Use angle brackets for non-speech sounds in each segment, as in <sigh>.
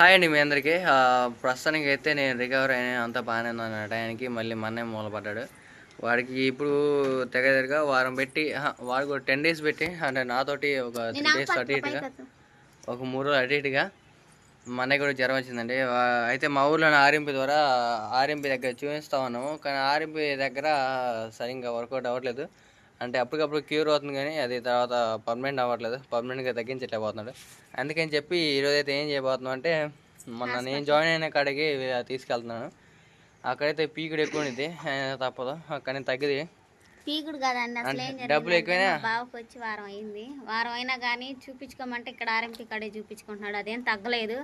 Hi అండి మీ అందరికీ. ప్రస్తుతానికి అయితే నేను రికవర్ అయిన అంత బాగానే ఉన్నాను. ఆ టయానికి మళ్ళీ మొన్నే మూలపడ్డాడు. వాడికి ఇప్పుడు తెగ తెగ వారం పెట్టి వాడికి ఒక టెన్ డేస్ పెట్టి అంటే నాతోటి ఒక త్రీ డేస్ అటు ఇటుగా ఒక మూడు రోజులు అటు ఇటుగా మా అన్నయ్య కూడా జ్వరం వచ్చిందండి. అయితే మా ఊర్లో ఆర్ఎంపీ ద్వారా ఆర్ఎంపీ దగ్గర చూపిస్తా ఉన్నాము. కానీ ఆర్ఎంపీ దగ్గర సరిగ్గా వర్కౌట్ అవ్వట్లేదు. అంటే అప్పటికప్పుడు క్యూర్ అవుతుంది కానీ అది తర్వాత పర్మనెంట్ అవ్వట్లేదు. పర్మనెంట్గా తగ్గించలేకపోతున్నాడు. అందుకని చెప్పి ఈరోజు అయితే ఏం చేయబోతున్నాం అంటే మొన్న నేను జాయిన్ అయిన కాడికి తీసుకెళ్తున్నాను. అక్కడైతే పీకుడు ఎక్కువ ఉంది తప్పదు. కానీ తగ్గిది. పీకుడు కదండి. అసలు ఏం డబ్బులు ఎక్కువైనా బావకు వచ్చి వారం అయింది. వారం అయినా కానీ చూపించుకోమంటే ఇక్కడ ఆర్ఎంపీ కాడే చూపించుకుంటున్నాడు. అదేం తగ్గలేదు.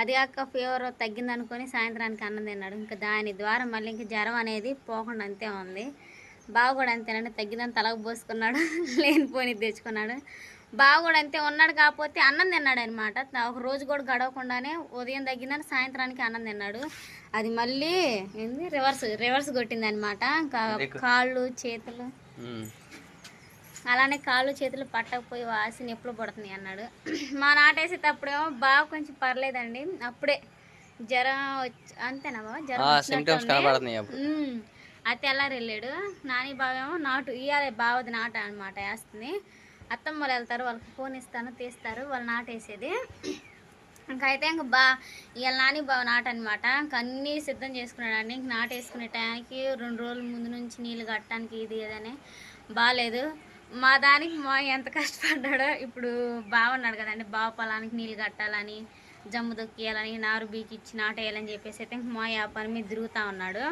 అది కాక ఫీవర్ తగ్గింది అనుకొని సాయంత్రానికి అన్నం తిన్నాడు. ఇంకా దాని ద్వారా మళ్ళీ ఇంకా జ్వరం అనేది పోకుండా అంతే ఉంది. బావ కూడా అంతేనండి తగ్గిందని తలకు పోసుకున్నాడు <laughs> లేనిపోని తెచ్చుకున్నాడు. బావ కూడా అంతే ఉన్నాడు కాకపోతే అన్నం తిన్నాడు అనమాట ఒక రోజు కూడా గడవకుండానే ఉదయం తగ్గిందని సాయంత్రానికి అన్నం తిన్నాడు. అది మళ్ళీ ఏంది రివర్స్ రివర్స్ కొట్టింది అనమాట కాళ్ళు చేతులు. అలానే కాళ్ళు చేతులు పట్టకపోయి వాసి నొప్పులు పడుతున్నాయి అన్నాడు. <clears throat> మా నాటేసేటప్పుడేమో బాగా కొంచెం పర్లేదండి. అప్పుడే జ్వరం వచ్చి అంతేనా బావ? జ్వరం ఆ వచ్చినట్టు వెళ్ళాడు. నాని బావేమో నాటు ఇయ్యాలి బావది నాట అనమాట వేస్తుంది. అత్తమ్మ వాళ్ళు వెళ్తారు వాళ్ళకి ఫోన్ ఇస్తాను తీస్తారు వాళ్ళు నాటేసేది ఇంకైతే అయితే ఇంక బా ఇవాళ నాని బావ నాట అనమాట ఇంక అన్నీ సిద్ధం చేసుకున్నాడు ఇంక నాటేసుకునే టయానికి రెండు రోజుల ముందు నుంచి నీళ్ళు కట్టడానికి ఇది ఏదని బాగాలేదు మా దానికి మా ఎంత కష్టపడ్డాడో ఇప్పుడు బాగున్నాడు కదండి. బావ పొలానికి నీళ్ళు కట్టాలని జమ్ము దొక్కియాలని నారు బీకిచ్చి నాటేయాలని చెప్పేసి అయితే ఇంక మా ఆ పని మీద తిరుగుతూ ఉన్నాడు.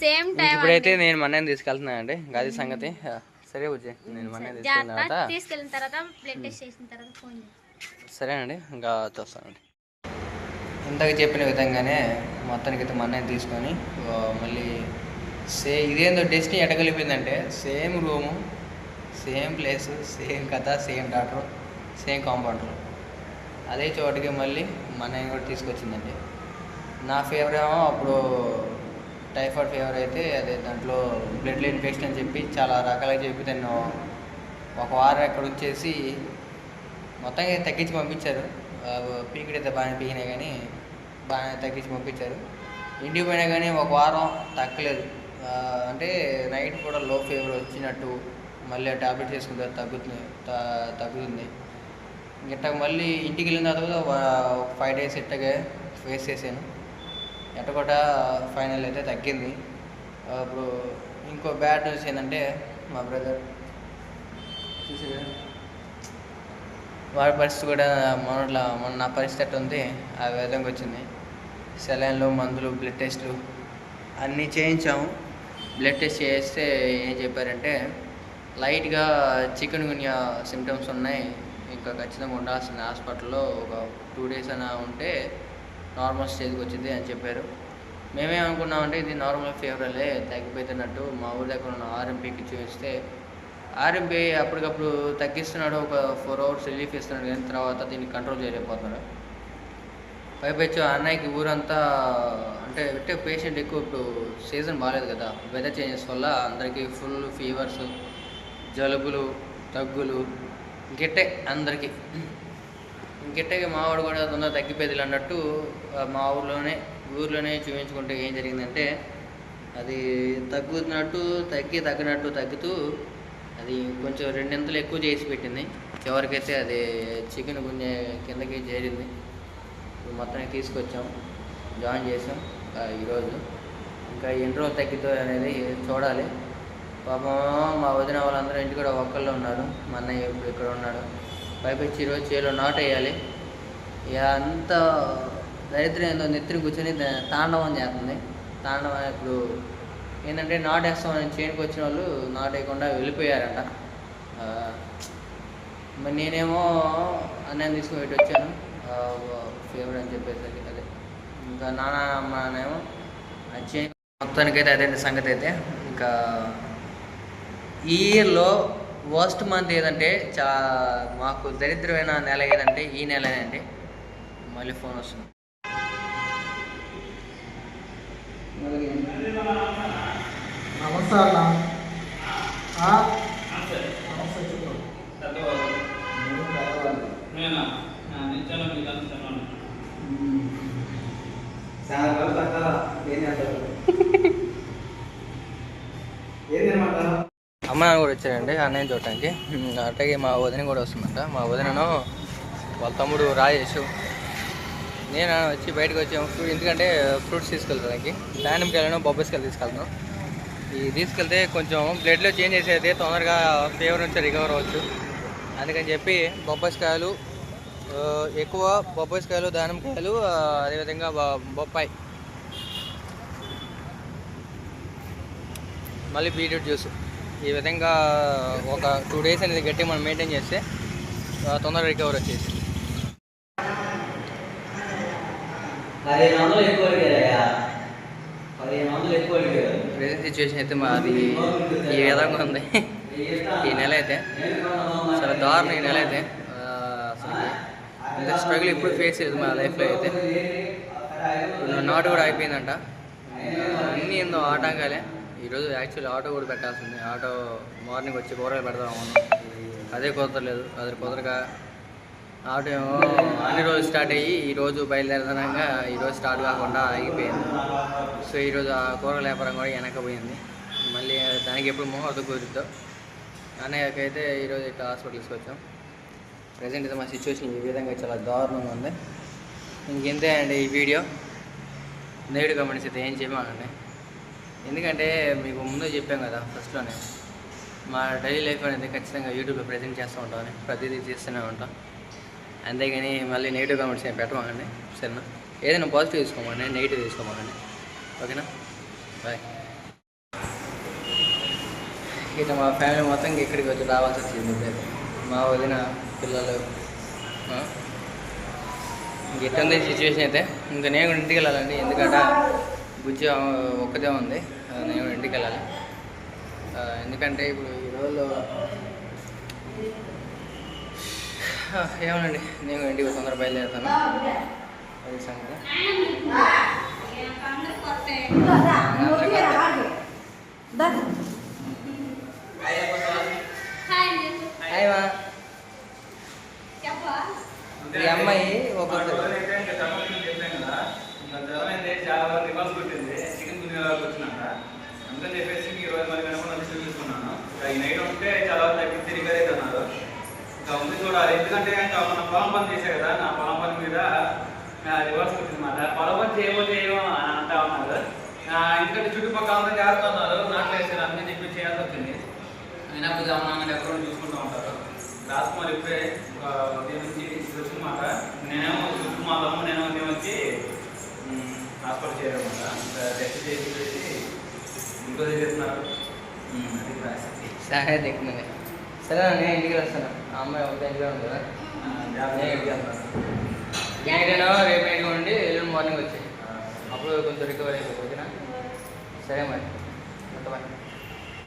సేమ్ టైం ఇప్పుడైతే నేను మన్నని తీసుకెళ్తున్నానండి. గది సంగతి. సరే బుజ్జి నేను మన్నని తీసుకెళ్ళిన తర్వాత జాగ్రత్త తీసుకెళ్ళిన తర్వాత బ్లడ్ టెస్ట్ చేసిన తర్వాత ఫోన్. సరేనండి ఇంకా చూస్తానండి. ఇందాక చెప్పిన విధంగానే మొత్తానికి అయితే మన్నని తీసుకొని మళ్ళీ సే ఇదేందో destiny ఎటగలిపిందంటే same room same place same కథ సేమ్ డాక్టర్ సేమ్ కాంపౌండర్ అదే చోటుకి మళ్ళీ మా అన్నయ్య కూడా తీసుకొచ్చిందండి. నా ఫేవర్ ఏమో అప్పుడు టైఫాయిడ్ ఫీవర్ అయితే అదే దాంట్లో బ్లడ్ ఇన్ఫెక్షన్ అని చెప్పి చాలా రకాలుగా చెప్పి దాన్ని ఒక వారం అక్కడ ఉంచేసి మొత్తంగా తగ్గించి పంపించారు. ఆ, పీకిడైతే బాగానే పీకినాయి కానీ బాగానే తగ్గించి పంపించారు. ఇంటికి పోయినా కానీ ఒక వారం తగ్గలేదు. అంటే నైట్ కూడా లో ఫీవర్ వచ్చినట్టు మళ్ళీ ఆ టాబ్లెట్ చేసుకుంటే తగ్గుతుంది త- తగ్గుతుంది. ఇట్ట మళ్ళీ ఇంటికి వెళ్ళిన తర్వాత ఒక ఫైవ్ డేస్ ఇట్టగా ఫేస్ చేశాను. ఎట్టకొట ఫైనల్ అయితే తగ్గింది. అప్పుడు ఇంకో బ్యాడ్ న్యూస్ ఏంటంటే మా బ్రదర్ వాడి పరిస్థితి కూడా మొన్నట్లా మొన్న నా పరిస్థితి అట్ట ఉంది? ఆ విధంగా వచ్చింది. సెలైన్లు మందులు బ్లడ్ టెస్ట్లు అన్నీ చేయించాము. బ్లడ్ టెస్ట్ చేస్తే ఏం చెప్పారంటే లైట్గా చికెన్ గున్యా సిమ్టమ్స్ ఉన్నాయి. ఇంకా ఖచ్చితంగా ఉండాల్సిన హాస్పిటల్లో ఒక టూ డేస్ అయినా ఉంటే నార్మల్ స్టేజ్కి వచ్చింది అని చెప్పారు. మేమేమనుకున్నామంటే ఇది నార్మల్ ఫీవర్లే తగ్గిపోతున్నట్టు మా ఊరి దగ్గర ఉన్న ఆర్ఎంపీకి చూపిస్తే ఆర్ఎంపీ అప్పటికప్పుడు తగ్గిస్తున్నాడు ఒక ఫోర్ అవర్స్ రిలీఫ్ ఇస్తున్నాడు కానీ తర్వాత దీన్ని కంట్రోల్ చేయలేకపోతున్నాడు. పైపెచ్చు అన్నయ్యకి ఊరంతా అంటే అంటే పేషెంట్ ఎక్కువ ఇప్పుడు సీజన్ బాగాలేదు కదా. వెదర్ చేంజెస్ వల్ల అందరికీ ఫుల్ ఫీవర్స్ జలుబులు దగ్గులు గిట్టే అందరికీ. గిట్టగా మావాడు కూడా తొందర తగ్గిపోయేది అన్నట్టు మా ఊర్లోనే ఊర్లోనే చూపించుకుంటే ఏం జరిగిందంటే అది తగ్గుతున్నట్టు తగ్గి తగ్గినట్టు తగ్గుతూ అది కొంచెం రెండింతలు ఎక్కువ చేసి పెట్టింది. చివరికైతే అది చికెన్ గుంజే కిందకి చేరింది. మొత్తం తీసుకొచ్చాం జాయిన్ చేసాం ఈరోజు. ఇంకా ఎన్ని రోజులు తగ్గితో అనేది చూడాలి. పాపం మా వదిన వాళ్ళందరూ ఇంటి కూడా ఒక్కళ్ళు ఉన్నారు. మా అన్నయ్య ఇప్పుడు ఇక్కడ ఉన్నాడు. పైపెచ్చి ఈరోజు చేలో నాట్ వేయాలి ఇక అంత దరిద్రం ఏందో నెత్తిని కూర్చొని తాండవం చేస్తుంది. తాండవం ఇప్పుడు ఏంటంటే నాట్ వేస్తామని చేనుకు వచ్చిన వాళ్ళు నాట్ వేయకుండా వెళ్ళిపోయారంట మరి నేనేమో అన్నం తీసుకుని ఇటు వచ్చాను. ఫేవర్ అని చెప్పేసరికి అదే. ఇంకా నాన్న అమ్మ నాన్నేమో వచ్చి మొత్తానికైతే అదే సంగతి అయితే ఇంకా ఈ ఇయర్లో వర్స్ట్ మంత్ ఏదంటే చా మాకు దరిద్రమైన నెల ఏదంటే ఈ నెలనే అండి. మళ్ళీ ఫోన్ వస్తుంది. నమస్కారం ఏం చేస్తారు <laughs> ఏం తినమంటారు అమ్మ కూడా వచ్చారండి అన్నయ్య చూడటానికి. అట్లాగే మా వదిన కూడా వస్తుందంట. మా వదినను వాళ్ళ తమ్ముడు రాజేష్. నేను వచ్చి బయటకు వచ్చాము. ఫ్రూట్ ఎందుకంటే ఫ్రూట్స్ తీసుకెళ్ళడానికి దానిమ్మకాయలను బొబ్బస్కాయలు తీసుకెళ్తాను. ఇది తీసుకెళ్తే కొంచెం బ్లడ్లో చేంజ్ చేసేది తొందరగా ఫీవర్ నుంచి రికవర్ అవ్వచ్చు. అందుకని చెప్పి బొబ్బస్కాయలు ఎక్కువ బొబ్బస్కాయలు దానిమ్మకాయలు అదేవిధంగా బొప్పాయి. మళ్ళీ బీట్రూట్ జ్యూస్. ఈ విధంగా ఒక టూ డేస్ అనేది గట్టిగా మనం మెయింటైన్ చేస్తే తొందరగా రికవర్ వచ్చేసి ప్రెసెంట్ సిచ్యువేషన్ అయితే మాది ఈ విధంగా ఉంది ఈ నెల అయితే చాలా దారుణం ఈ నెల అయితే అసలు ఇంత స్ట్రగుల్ ఎప్పుడు ఫేస్ చేయలేదు మా లైఫ్లో అయితే ఇప్పుడు నాటు కూడా అయిపోయిందంట అన్నీ ఏందో ఆటంకాలే ఈరోజు యాక్చువల్లీ ఆటో కూడా పెట్టాల్సింది. ఆటో మార్నింగ్ వచ్చి కూరగాయలు పెడదాం అదే కుదరలేదు. అది కుదరక ఆటో ఏమో అన్ని రోజులు స్టార్ట్ అయ్యి ఈరోజు బయలుదేరదనంగా ఈరోజు స్టార్ట్ కాకుండా ఆగిపోయింది. సో ఈరోజు ఆ కూరగాయల వ్యాపారం కూడా వెనకపోయింది మళ్ళీ దానికి ఎప్పుడు ముహూర్తం కుదురుద్దో. అన్నయ్యకైతే ఈరోజు ఇట్లా హాస్పిటల్స్కి వచ్చాం. ప్రజెంట్ అయితే మా సిచ్యువేషన్ ఈ విధంగా చాలా దారుణంగా ఉంది. ఇంకెంతే అండి ఈ వీడియో? నేడు కమెంట్స్ అయితే ఏం చేయమాకండి ఎందుకంటే మీకు ముందే చెప్పాం కదా ఫస్ట్లోనే. మా డైలీ లైఫ్ అనేది ఖచ్చితంగా యూట్యూబ్లో ప్రజెంట్ చేస్తూ ఉంటామని ప్రతిదీ చేస్తూనే ఉంటాం. అంతేగాని మళ్ళీ నెగిటివ్ కామెంట్స్ ఏం పెట్టమాకండి సరేనా? ఏదైనా పాజిటివ్ తీసుకోమండి నెగిటివ్ తీసుకోమాకండి. ఓకేనా? బాయ్. ఇక మా ఫ్యామిలీ మొత్తం ఇక్కడికి వచ్చి రావాల్సి వచ్చింది ఇప్పుడైతే మా వదిన పిల్లలు ఇంక ఎట్టుంది సిచ్యువేషన్ అయితే. ఇంకా నేను కూడా ఇంటికి వెళ్ళాలండి ఎందుకంటే బుజ్జి ఒక్కదే ఉంది. నేను ఇంటికి వెళ్ళాలి. ఎందుకంటే ఇప్పుడు ఈ రోజుల్లో <sighs> ఏమోనండి నేను ఇంటికి తొందర బయలుదేరుతాను. అది సంగతి. అమ్మాయి ఒక చాలా వరకు రివర్స్ కొట్టింది చికెన్ గురి వచ్చినాక అందుకని చెప్పేసి ఈ రోజు మరి కనుక వచ్చి చూసుకున్నాను ఈ నైట్ ఉంటే చాలా వరకు తగ్గించి రికవర్ అవుతున్నారు ఇంకా ఉంది చూడాలి. ఎందుకంటే ఇంకా మన పొలం పని చేసే కదా నా పొలం పని మీద రివర్స్ వచ్చిందన్నమాట పొలం పని చేయమో చేయమో అని అంటా ఉన్నారు. ఆ, ఎందుకంటే చుట్టుపక్కల అంతా చేస్తున్నారు నాట్లు వేసారు అన్నీ చెప్పి చేయాల్సి వచ్చింది. అయినా కొద్దిగా అమ్మాయి ఎక్కడో చూసుకుంటూ ఉంటారు. రాజకుమార్ ఇప్పుడే ఉదయం నుంచి వచ్చినమాట నేనేమో చుట్టూ మా తమ్ముడు నేను ఉదయం వచ్చి హాస్పిటల్ చేయాలన్నమాట టెస్ట్ చేసి చేసి ఇంకో సరే దిక్కున్నది సరే నేను ఇంటికి వస్తాను. ఆ అమ్మాయి ఒక ఇంట్లో ఉంది కదా? నేను రేపు నైట్ ఉండి ఎల్లుండి మార్నింగ్ వచ్చాయి. అప్పుడు కొంచెం రికవర్ ఓకేనా? సరే మరి. బాయ్